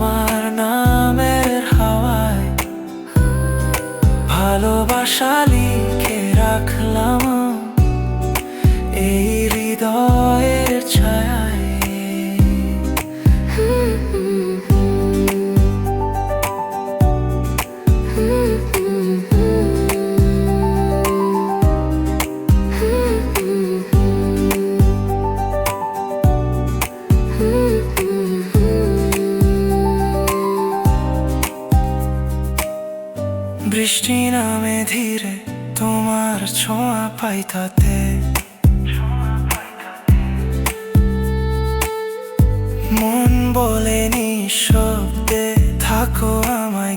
তোমার নামের হাওয়ায় ভালোবাসা লিখে রাখলাম। এই হৃদয়ের বৃষ্টি নামে ধীরে তোমার ছোঁয়া পাই তাতে। মন বলে নিঃশব্দে থাকো আমায়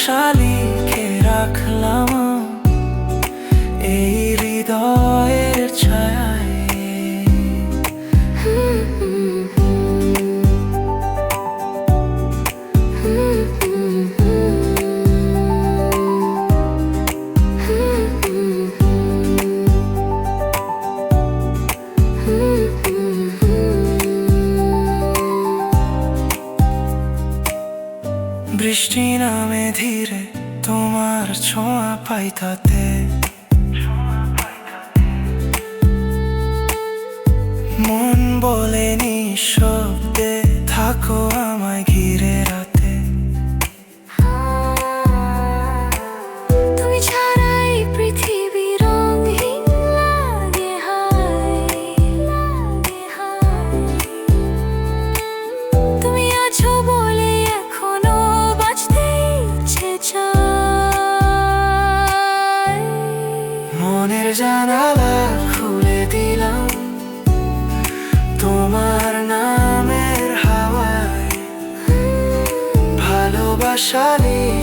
ভালোবাসা লিখে রাখলাম বৃষ্টি নামে ধীরে তোমার ছোঁয়া পাই তাতে। মন বলে নিঃশব্দে হাওয়ায় ভালোবাসা লিখে রাখলাম